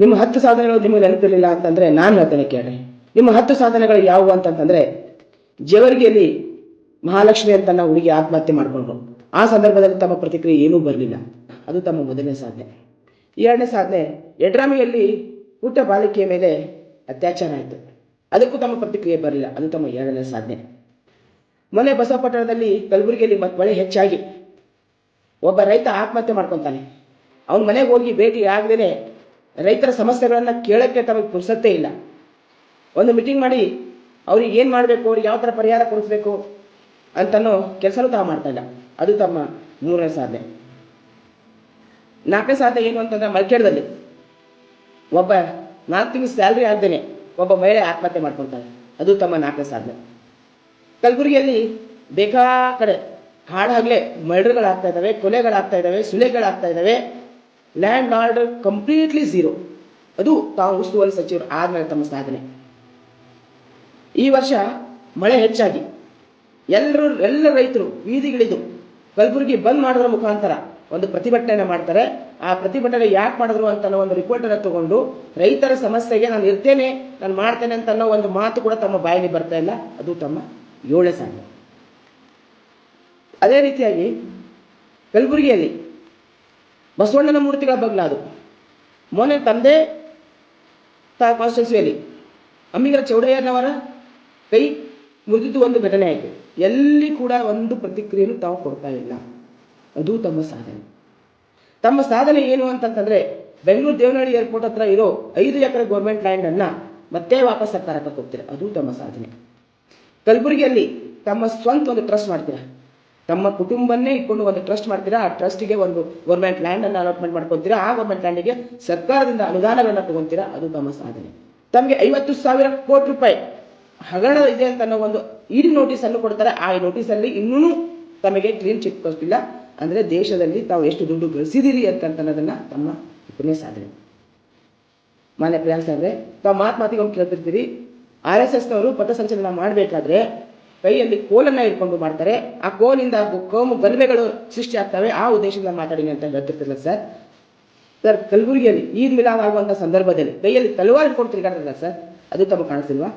ನಿಮ್ಮ ಹತ್ತು ಸಾಧನೆಗಳು ನಿಮಗೆ ನೆನಪಿರಲಿಲ್ಲ ಅಂತಂದ್ರೆ ನಾನು ಹೇಳ್ತೇನೆ ಕೇಳಿ. ನಿಮ್ಮ ಹತ್ತು ಸಾಧನೆಗಳು ಯಾವುವು ಅಂತಂತಂದ್ರೆ, ಜೇವರಿಗೆಯಲ್ಲಿ ಮಹಾಲಕ್ಷ್ಮಿ ಅಂತ ನಾವು ಹುಡುಗಿ ಆತ್ಮಹತ್ಯೆ ಮಾಡಿಕೊಂಡ್ರು. ಆ ಸಂದರ್ಭದಲ್ಲಿ ತಮ್ಮ ಪ್ರತಿಕ್ರಿಯೆ ಏನೂ ಬರಲಿಲ್ಲ. ಅದು ತಮ್ಮ ಮೊದಲನೇ ಸಾಧನೆ. ಎರಡನೇ ಸಾಧನೆ, ಎಡ್ರಾಮಿಯಲ್ಲಿ ಪುಟ್ಟ ಬಾಲಿಕೆಯ ಮೇಲೆ ಅತ್ಯಾಚಾರ ಆಯಿತು. ಅದಕ್ಕೂ ತಮ್ಮ ಪ್ರತಿಕ್ರಿಯೆ ಬರಲಿಲ್ಲ. ಅದು ತಮ್ಮ ಎರಡನೇ ಸಾಧನೆ. ಮೊನ್ನೆ ಬಸವಪಟ್ಟಣದಲ್ಲಿ ಕಲಬುರಗಿಯಲ್ಲಿ ಮತ್ತೆ ಮಳೆ ಹೆಚ್ಚಾಗಿ. ಒಬ್ಬ ರೈತ ಆತ್ಮಹತ್ಯೆ ಮಾಡ್ಕೊತಾನೆ. ಅವನ ಮನೆಗೆ ಹೋಗಿ ಭೇಟಿ ಆಗದೇನೆ ರೈತರ ಸಮಸ್ಯೆಗಳನ್ನು ಕೇಳೋಕ್ಕೆ ತಮಗೆ ಪುರ್ಸತ್ತೇ ಇಲ್ಲ. ಒಂದು ಮೀಟಿಂಗ್ ಮಾಡಿ ಅವ್ರಿಗೆ ಏನು ಮಾಡಬೇಕು, ಅವ್ರಿಗೆ ಯಾವ ಥರ ಪರಿಹಾರ ಕೊಡಿಸ್ಬೇಕು ಅಂತನೋ ಕೆಲಸನೂ ತಾವು ಮಾಡ್ತಾ ಇಲ್ಲ. ಅದು ತಮ್ಮ ಮೂರನೇ ಸಾಧ್ಯ ನಾಲ್ಕನೇ ಸಾಧ್ಯ ಏನು ಅಂತಂದ್ರೆ ಮಲ್ಕೇಡದಲ್ಲಿ ಒಬ್ಬ ನಾಲ್ಕು ತಿಂಗಳು ಸ್ಯಾಲ್ರಿ ಆಗ್ದೇನೆ ಒಬ್ಬ ಮಹಿಳೆ ಆತ್ಮಹತ್ಯೆ ಮಾಡ್ಕೊಳ್ತಾರೆ ಅದು ತಮ್ಮ ನಾಲ್ಕನೇ ಸಾಧ್ಯ ಕಲಬುರಗಿಯಲ್ಲಿ ಬೇಕಾ ಕಡೆ ಹಾಡಾಗಲೇ ಮರ್ಡರ್ಗಳಾಗ್ತಾ ಇದ್ದಾವೆ ಕೊಲೆಗಳಾಗ್ತಾ ಇದ್ದಾವೆ ಸುಲೆಗಳಾಗ್ತಾ ಇದ್ದಾವೆ ಲ್ಯಾಂಡ್ ಆರ್ಡರ್ ಕಂಪ್ಲೀಟ್ಲಿ ಝೀರೋ ಅದು ತಾವು ಉಸ್ತುವಾರಿ ಸಚಿವರು ಆದ್ಮೇಲೆ ತಮ್ಮ ಸಾಧನೆ. ಈ ವರ್ಷ ಮಳೆ ಹೆಚ್ಚಾಗಿ. ಎಲ್ಲರೂ, ಎಲ್ಲ ರೈತರು ಬೀದಿಗಿಳಿದು ಕಲಬುರಗಿ ಬಂದ್ ಮಾಡೋದ್ರ ಮುಖಾಂತರ ಒಂದು ಪ್ರತಿಭಟನೆ ಮಾಡ್ತಾರೆ. ಆ ಪ್ರತಿಭಟನೆ ಯಾಕೆ ಮಾಡಿದ್ರು ಅಂತ ಒಂದು ರಿಪೋರ್ಟ್ ಅನ್ನು ತಗೊಂಡು ರೈತರ ಸಮಸ್ಯೆಗೆ ನಾನು ಇರ್ತೇನೆ, ನಾನು ಮಾಡ್ತೇನೆ ಅಂತ ಅನ್ನೋ ಒಂದು ಮಾತು ಕೂಡ ತಮ್ಮ ಬಾಯಲ್ಲಿ ಬರ್ತಾ ಇಲ್ಲ. ಅದು ತಮ್ಮ ಏಳನೇ ಸಾಧನೆ ಅದೇ ರೀತಿಯಾಗಿ ಕಲಬುರಗಿಯಲ್ಲಿ ಬಸವಣ್ಣನ ಮೂರ್ತಿಗಳ ಬಗ್ಲಾದು ಮೊನ್ನೆ ತಂದೆ ತಾ ಕಾನ್ಸ್ಟಿಟ್ಯೂನ್ಸಿಯಲ್ಲಿ ಅಮ್ಮಿಗರ ಚೌಡಯ್ಯನವರ ಕೈ ಮುರಿದಿದ್ದು ಒಂದು ಘಟನೆ ಆಯಿತು. ಎಲ್ಲಿ ಕೂಡ ಒಂದು ಪ್ರತಿಕ್ರಿಯೆಯನ್ನು ತಾವು ಕೊಡ್ತಾ ಇಲ್ಲ. ಅದು ತಮ್ಮ ಸಾಧನೆ. ತಮ್ಮ ಸಾಧನೆ ಏನು ಅಂತಂತಂದರೆ ಬೆಂಗಳೂರು ದೇವನಹಳ್ಳಿ ಏರ್ಪೋರ್ಟ್ ಹತ್ರ ಇರೋ ಐದು ಎಕರೆ ಗೌರ್ಮೆಂಟ್ ಲ್ಯಾಂಡ್ ಅನ್ನ ಮತ್ತೆ ವಾಪಸ್ ಸರ್ಕಾರಕ್ಕೆ ಹೋಗ್ತೀರಾ ಅದು ತಮ್ಮ ಸಾಧನೆ. ಕಲಬುರಗಿಯಲ್ಲಿ ತಮ್ಮ ಸ್ವಂತ ಒಂದು ಟ್ರಸ್ಟ್ ಮಾಡ್ತೀರಾ. ತಮ್ಮ ಕುಟುಂಬನ್ನೇ ಇಟ್ಕೊಂಡು ಒಂದು ಟ್ರಸ್ಟ್ ಮಾಡ್ತೀರಾ? ಆ ಟ್ರಸ್ಟಿಗೆ ಒಂದು ಗೌರ್ಮೆಂಟ್ ಲ್ಯಾಂಡ್ ಅನ್ನು ಅಲಾಟ್ಮೆಂಟ್ ಮಾಡ್ಕೊತೀರಾ? ಆ ಗೌರ್ಮೆಂಟ್ ಲ್ಯಾಂಡಿಗೆ ಸರ್ಕಾರದಿಂದ ಅನುದಾನಗಳನ್ನ ತಗೊಂತೀರಾ? ಅದು ತಮ್ಮ ಸಾಧನೆ. ತಮಗೆ ಐವತ್ತು ಸಾವಿರ ಕೋಟಿ ರೂಪಾಯಿ ಹಗರಣ ಇದೆ ಅಂತ ಅನ್ನೋ ಒಂದು ಇಡಿ ನೋಟಿಸ್ ಅನ್ನು ಕೊಡ್ತಾರೆ. ಆ ನೋಟಿಸ್ ಅಲ್ಲಿ ಇನ್ನೂ ತಮಗೆ ಕ್ಲೀನ್ ಚಿಟ್ ಕೊಟ್ಟಿಲ್ಲ ಅಂದ್ರೆ ದೇಶದಲ್ಲಿ ತಾವು ಎಷ್ಟು ದುಡ್ಡು ಗಳಿಸಿದಿರಿ ಅಂತ ಅನ್ನೋದನ್ನು ತಮ್ಮ ಇಪ್ಪನೇ ಸಾಧನೆ. ಮಾನ್ಯ ಪ್ರಿಯಾಂಕ್ ಸಾಹೇಬ್ರೆ ತಾವು ಮಾತು ಮಾತಿಗೆ ಹೋಗಿ ಕೇಳ್ತಿರ್ತೀರಿ ಆರ್ ಎಸ್ ಎಸ್ನವರು ಪಥಸಂಚಲನ ಮಾಡಬೇಕಾದ್ರೆ ಕೈಯಲ್ಲಿ ಕೋಲನ್ನ ಇಟ್ಕೊಂಡು ಮಾಡ್ತಾರೆ. ಆ ಕೋಲಿಂದ ಕೋಮು ಗಲಭೆಗಳು ಸೃಷ್ಟಿ ಆಗ್ತವೆ. ಆ ಉದ್ದೇಶದಿಂದ ಮಾತಾಡಿ ಅಂತ ಹೇಳ್ತಿರ್ತಿಲ್ಲ ಸರ್. ಸರ್, ಕಲಬುರಗಿಯಲ್ಲಿ ಈದ್ ಮಿಲಾದ್ ಆಗುವಂಥ ಸಂದರ್ಭದಲ್ಲಿ ಕೈಯಲ್ಲಿ ತಲವಾರು ಇಟ್ಕೊಂಡು ತಿರುಗಾಡ್ತಿಲ್ಲ ಸರ್? ಅದು ತಮಗೆ ಕಾಣಿಸ್ತಿಲ್ವಾ